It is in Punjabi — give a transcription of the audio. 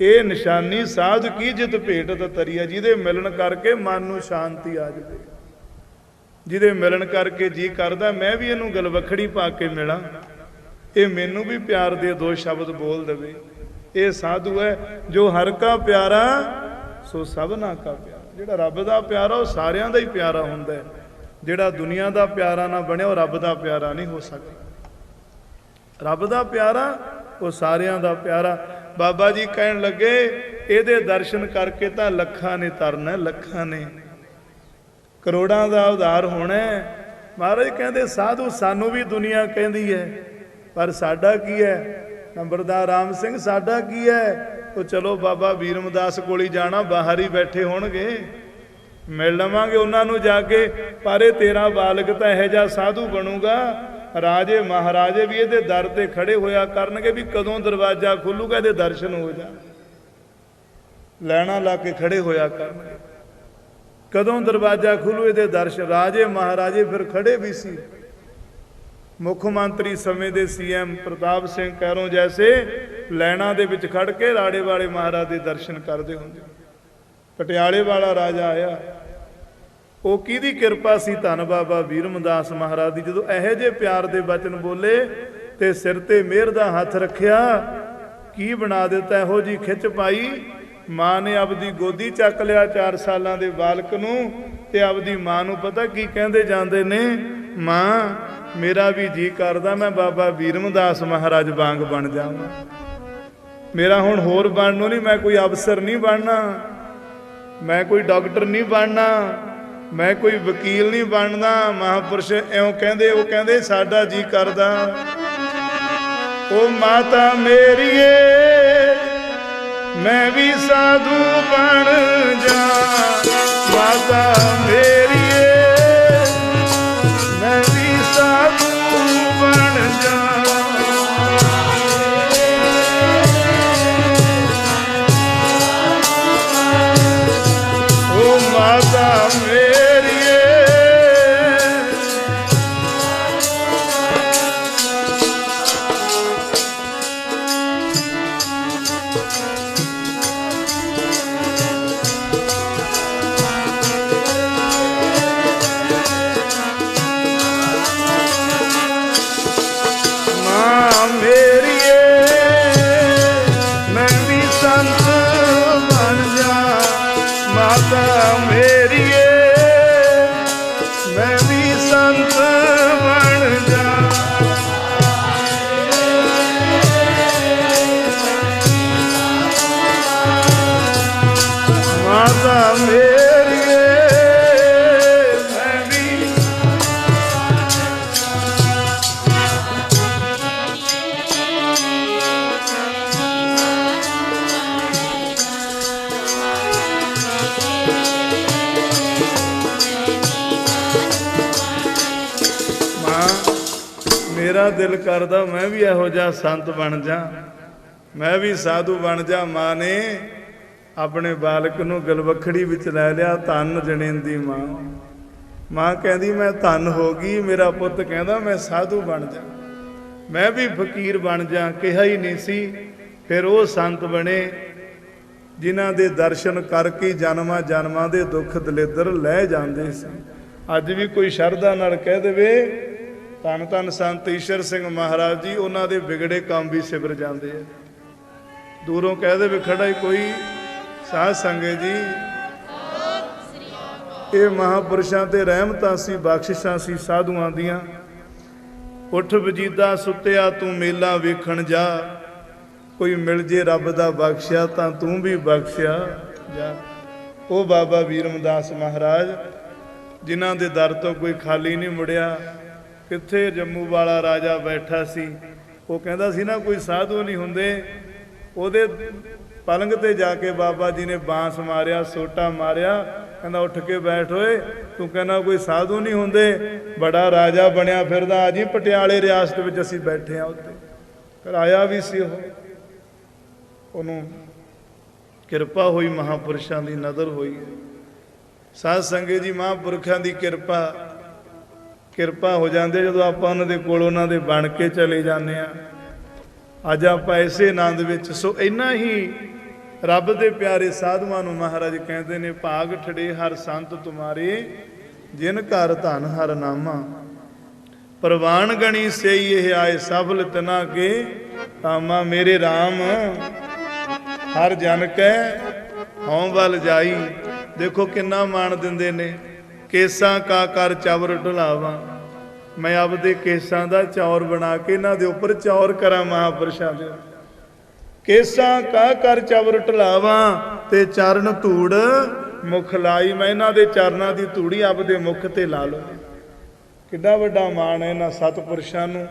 ਇਹ ਨਿਸ਼ਾਨੀ ਸਾਧ ਕੀ ਜਿਤ ਭੇਟਤ ਤਰੀਆ ਜਿਹਦੇ ਮਿਲਣ ਕਰਕੇ ਮਨ ਨੂੰ ਸ਼ਾਂਤੀ ਆ ਜਾਵੇ। ਜਿਹਦੇ ਮਿਲਣ ਕਰਕੇ ਜੀ ਕਰਦਾ, ਮੈਂ ਵੀ ਇਹਨੂੰ ਗਲਵਖੜੀ ਪਾ ਕੇ ਮਿਲਾਂ। ਇਹ ਮੈਨੂੰ ਵੀ ਪਿਆਰ ਦੇ ਦੋ ਸ਼ਬਦ ਬੋਲ ਦੇਵੇ। ਇਹ ਸਾਧੂ ਹੈ, ਜੋ ਹਰ ਕਾ ਪਿਆਰਾ, ਸੋ ਸਭਨਾ ਕਾ ਪਿਆਰਾ। ਜਿਹੜਾ ਰੱਬ ਦਾ ਪਿਆਰਾ, ਉਹ ਸਾਰਿਆਂ ਦਾ ਹੀ ਪਿਆਰਾ ਹੁੰਦਾ ਹੈ। ਜਿਹੜਾ ਦੁਨੀਆ ਦਾ ਪਿਆਰਾ ਨਾ ਬਣਿਆ ਉਹ ਰੱਬ ਦਾ ਪਿਆਰਾ ਨਹੀਂ ਹੋ ਸਕਦਾ ਰੱਬ ਦਾ ਪਿਆਰਾ, ਉਹ ਸਾਰਿਆਂ ਦਾ ਪਿਆਰਾ। ਬਾਬਾ ਜੀ ਕਹਿਣ ਲੱਗੇ, ਇਹਦੇ ਦਰਸ਼ਨ ਕਰਕੇ ਤਾਂ ਲੱਖਾਂ ਨੇ ਤਰਨਾ, ਲੱਖਾਂ ਨੇ। ਕਰੋੜਾਂ ਦਾ ਉਧਾਰ ਹੋਣਾ ਮਹਾਰਾਜ ਕਹਿੰਦੇ, ਸਾਧੂ ਸਾਨੂੰ ਵੀ ਦੁਨੀਆ ਕਹਿੰਦੀ ਹੈ, ਪਰ ਸਾਡਾ ਕੀ ਹੈ? ਨੰਬਰਦਾਰ ਰਾਮ ਸਿੰਘ, ਸਾਡਾ ਕੀ ਹੈ? ਉਹ ਚਲੋ ਬਾਬਾ ਵੀਰਮਦਾਸ ਕੋਲ ਹੀ ਜਾਣਾ, ਬਾਹਰ ਹੀ ਬੈਠੇ ਹੋਣਗੇ। ਮਿਲ ਲਵਾਂਗੇ ਉਹਨਾਂ ਨੂੰ ਜਾ ਕੇ, ਪਰ ਇਹ ਤੇਰਾ ਬਾਲਕ ਤਾਂ ਇਹੋ ਜਿਹਾ ਸਾਧੂ ਬਣੂਗਾ। ਰਾਜੇ ਮਹਾਰਾਜੇ ਵੀ ਇਹਦੇ ਦਰ ਤੇ ਖੜੇ ਹੋਇਆ ਕਰਨਗੇ ਵੀ ਕਦੋਂ ਦਰਵਾਜ਼ਾ ਖੁੱਲੂਗਾ, ਇਹਦੇ ਦਰਸ਼ਨ ਹੋ ਜਾ ਲੈਣਾ ਲਾ ਕੇ ਖੜੇ ਹੋਇਆ ਕਰਨਗੇ। ਕਦੋਂ ਦਰਵਾਜ਼ਾ ਖੁੱਲੂ, ਇਹਦੇ ਦਰਸ਼ਨ। ਰਾਜੇ ਮਹਾਰਾਜੇ ਫਿਰ ਖੜੇ ਵੀ ਸੀ। ਮੁੱਖ ਮੰਤਰੀ ਸਮੇਂ ਦੇ ਸੀਐਮ ਪ੍ਰਤਾਪ ਸਿੰਘ ਕੈਰੋਂ ਜੈਸੇ ਲੈਣਾ ਦੇ ਵਿੱਚ ਖੜ ਕੇ ਰਾੜੇ ਵਾਲੇ ਮਹਾਰਾਜ ਦੇ ਦਰਸ਼ਨ ਕਰਦੇ ਹੁੰਦੇ। ਪਟਿਆਲੇ ਵਾਲਾ ਰਾਜਾ ਆਇਆ। ਉਹ ਕਿਹਦੀ ਕਿਰਪਾ ਸੀ ਧੰਨ ਬਾਬਾ ਵੀਰਮਦਾਸ ਮਹਾਰਾਜ ਦੀ? ਜਦੋਂ ਇਹੋ ਜਿਹੇ ਪਿਆਰ ਦੇ ਬਚਨ ਬੋਲੇ ਤੇ ਸਿਰ ਤੇ ਮਿਹਰ ਦਾ ਹੱਥ ਰੱਖਿਆ, ਕੀ ਬਣਾ ਦਿੱਤਾ? ਇਹੋ ਜੀ ਖਿੱਚ ਪਾਈ। ਮਾਂ ਨੇ ਆਪਦੀ ਗੋਦੀ ਚੱਕ ਲਿਆ 4 ਸਾਲਾਂ ਦੇ ਬਾਲਕ ਨੂੰ ਤੇ ਆਪਦੀ ਮਾਂ ਨੂੰ ਪਤਾ ਕੀ ਕਹਿੰਦੇ ਜਾਂਦੇ ਨੇ? ਮਾਂ, ਮੇਰਾ ਵੀ ਜੀ ਕਰਦਾ, ਮੈਂ ਬਾਬਾ ਵੀਰਮਦਾਸ ਮਹਾਰਾਜ ਵਾਂਗ ਬਣ ਜਾਵਾਂ। ਮੇਰਾ ਹੁਣ ਹੋਰ ਬਣਨ ਨੂੰ ਨਹੀਂ, ਮੈਂ ਕੋਈ ਅਫਸਰ ਨਹੀਂ ਬਣਨਾ। ਮੈਂ ਕੋਈ ਡਾਕਟਰ ਨਹੀਂ ਬਣਨਾ। ਮੈਂ ਕੋਈ ਵਕੀਲ ਨਹੀਂ ਬਣਦਾ, ਮਹਾਪੁਰਸ਼ ਐਉਂ ਕਹਿੰਦੇ, ਉਹ ਕਹਿੰਦੇ, ਸਾਡਾ ਜੀ ਕਰਦਾ। ਉਹ ਮਾਤਾ ਮੇਰੀਏ, ਮੈਂ ਵੀ ਸਾਧੂ ਬਣ ਜਾ। ਮਾਤਾ ਮੇਰੀਏ ਮੇਰਾ ਦਿਲ ਕਰਦਾ ਮੈਂ ਵੀ ਇਹੋ ਜਿਹਾ ਸੰਤ ਬਣ ਜਾ। ਮੈਂ ਵੀ ਸਾਧੂ ਬਣ ਜਾ। ਮਾਂ ਨੇ ਆਪਣੇ ਬਾਲਕ ਨੂੰ ਗਲਵਖੜੀ ਵਿੱਚ ਲੈ ਲਿਆ ਧੰਨ ਜਣੇਂਦੀ ਮਾਂ। ਮਾਂ ਕਹਿੰਦੀ, ਮੈਂ ਧੰਨ ਹੋ ਗਈ, ਮੇਰਾ ਪੁੱਤ ਕਹਿੰਦਾ, ਮੈਂ ਸਾਧੂ ਬਣ ਜਾ। ਮੈਂ ਵੀ ਫਕੀਰ ਬਣ ਜਾ। ਕਿਹਾ ਹੀ ਨਹੀਂ ਸੀ। ਫਿਰ ਉਹ ਸੰਤ ਬਣੇ, ਜਿਨ੍ਹਾਂ ਦੇ ਦਰਸ਼ਨ ਕਰਕੇ ਜਨਮਾਂ ਜਨਮਾਂ ਦੇ ਦੁੱਖ ਦਲੇਦਰ ਲੈ ਜਾਂਦੇ ਸੀ। ਅੱਜ ਵੀ ਕੋਈ ਸ਼ਰਧਾ ਨਾਲ ਕਹਿ ਦੇਵੇ ਧੰਨ ਧੰਨ ਸੰਤ ਈਸ਼ਰ ਸਿੰਘ ਮਹਾਰਾਜ ਜੀ, ਉਹਨਾਂ ਦੇ ਵਿਗੜੇ ਕੰਮ ਵੀ ਸਿਵਰ ਜਾਂਦੇ ਆ। ਦੂਰੋਂ ਕਹਿ ਵੀ ਖੜਾ ਹੀ ਕੋਈ ਸਾਧ ਸੰਗਤ ਜੀ। ਇਹ ਮਹਾਪੁਰਸ਼ਾਂ ਤੇ ਰਹਿਮਤਾਂ ਸੀ, ਬਖਸ਼ਿਸ਼ਾਂ ਸੀ ਸਾਧੂਆਂ ਦੀਆਂ। ਉੱਠ ਵਜੀਦਾ ਸੁੱਤਿਆ, ਤੂੰ ਮੇਲਾ ਵੇਖਣ ਜਾ। ਕੋਈ ਮਿਲ ਜੇ ਰੱਬ ਦਾ ਬਖਸ਼ਿਆ, ਤਾਂ ਤੂੰ ਵੀ ਬਖਸ਼ਿਆ ਜਾ। ਉਹ ਬਾਬਾ ਵੀਰਮਦਾਸ ਮਹਾਰਾਜ, ਜਿਨ੍ਹਾਂ ਦੇ ਦਰ ਤੋਂ ਕੋਈ ਖਾਲੀ ਨਹੀਂ ਮੁੜਿਆ। ਕਿੱਥੇ ਜੰਮੂ ਵਾਲਾ ਰਾਜਾ ਬੈਠਾ ਸੀ? ਉਹ ਕਹਿੰਦਾ ਸੀ ਨਾ, ਕੋਈ ਸਾਧੂ ਨਹੀਂ ਹੁੰਦੇ। ਉਹਦੇ ਪਲੰਗ ਤੇ ਜਾ ਕੇ ਬਾਬਾ ਜੀ ਨੇ ਬਾਂਸ ਮਾਰਿਆ, ਸੋਟਾ ਮਾਰਿਆ। ਕਹਿੰਦਾ, ਉੱਠ ਕੇ ਬੈਠ ਓਏ, ਤੂੰ ਕਹਿੰਦਾ ਕੋਈ ਸਾਧੂ ਨਹੀਂ ਹੁੰਦੇ। ਬੜਾ ਰਾਜਾ ਬਣਿਆ ਫਿਰਦਾ ਅਜੀ ਪਟਿਆਲੇ ਰਿਆਸਤ ਵਿੱਚ ਅਸੀਂ ਬੈਠੇ ਆ ਉੱਤੇ ਕਰਾਇਆ ਵੀ ਸੀ ਉਹ। ਉਹਨੂੰ ਕਿਰਪਾ ਹੋਈ, ਮਹਾਪੁਰਸ਼ਾਂ ਦੀ ਨਜ਼ਰ ਹੋਈ। ਸਾਧ ਸੰਗਤ ਜੀ, ਮਹਾਂਪੁਰਖਾਂ ਦੀ ਕਿਰਪਾ ਕਿਰਪਾ ਹੋ ਜਾਂਦੇ ਜਦੋਂ ਆਪਾਂ ਉਹਨਾਂ ਦੇ ਕੋਲ ਉਹਨਾਂ ਦੇ ਬਣ ਕੇ ਚਲੇ ਜਾਂਦੇ ਆ ਅੱਜ ਆਪਾਂ ਇਸੇ ਆਨੰਦ ਵਿੱਚ, ਸੋ ਇੰਨਾ ਹੀ ਰੱਬ ਦੇ ਪਿਆਰੇ ਸਾਧੂਆਂ ਨੂੰ ਮਹਾਰਾਜ ਕਹਿੰਦੇ ਨੇ, ਭਾਗ ਠੜੇ ਹਰ ਸੰਤ ਤੁਮਾਰੇ, ਜਿਨ ਘਰ ਧਨ ਹਰ ਨਾਮਾ। ਪ੍ਰਵਾਨ ਗਣੀ ਸਈ ਇਹ ਆਏ ਸਫਲ ਤਨਾ ਕੇ ਤਾਮਾ ਮੇਰੇ RAM ਹਰ ਜਨ ਕੈ ਹਉ ਵੱਲ ਜਾਈ। ਦੇਖੋ ਕਿੰਨਾ ਮਾਣ ਦਿੰਦੇ ਨੇ। ਕੇਸਾਂ ਕਾ ਕਰ ਚਵਰ ਢਲਾਵਾ। ਮੈਂ ਆਪਦੇ ਕੇਸਾਂ ਦਾ ਚੌਰ ਬਣਾ ਕੇ ਇਹਨਾਂ ਦੇ ਉੱਪਰ ਚੌਰ ਕਰਾਂ ਮਹਾਪੁਰਸ਼ਾਂ ਦੇ। ਕੇਸਾਂ ਕਾ ਕਰ ਚਵਰ ਢਲਾਵਾ ਤੇ ਚਰਨ ਧੂੜ ਮੁਖ ਲਾਈ। ਮੈਂ ਇਹਨਾਂ ਦੇ ਚਰਨਾਂ ਦੀ ਧੂੜੀ ਆਪਦੇ ਮੁਖ ਤੇ ਲਾ ਲਵਾਂ ਕਿੱਡਾ ਵੱਡਾ ਮਾਣ ਹੈ ਇਹਨਾਂ ਸਤਪੁਰਸ਼ਾਂ ਨੂੰ।